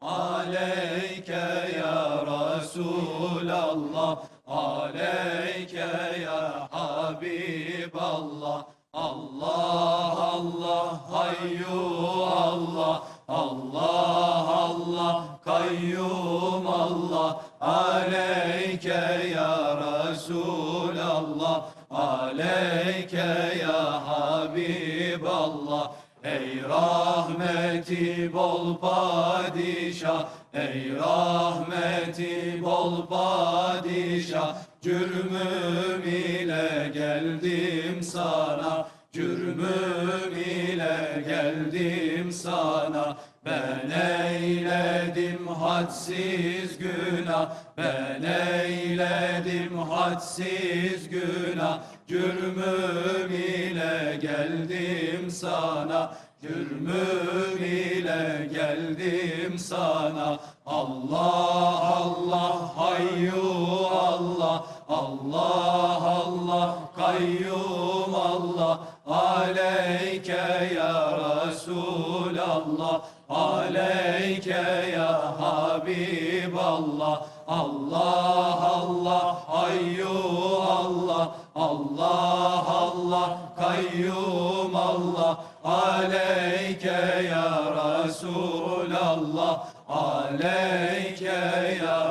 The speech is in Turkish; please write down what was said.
aleyke ya Resulallah aleyke ya Habiballah. Allah Allah hayyu Allah Allah Allah kayyum Allah aleyke ya Resulallah aleyke ya Ey rahmeti bol padişah Ey rahmeti bol padişah Cürmüm ile geldim sana Cürmüm ile geldim sana. Ben eyledim hadsiz günah Ben eyledim hadsiz günah Cürmüm ile geldim sana Cürmüm ile geldim sana. Allah Allah hayyu Allah. Allah Allah kayyum Allah. Aleyke ya Resulallah. Aleyke ya Habiballah. Allah Allah hayyu Allah. Allah kayyum Allah Aleyke ya Resulallah Aleyke ya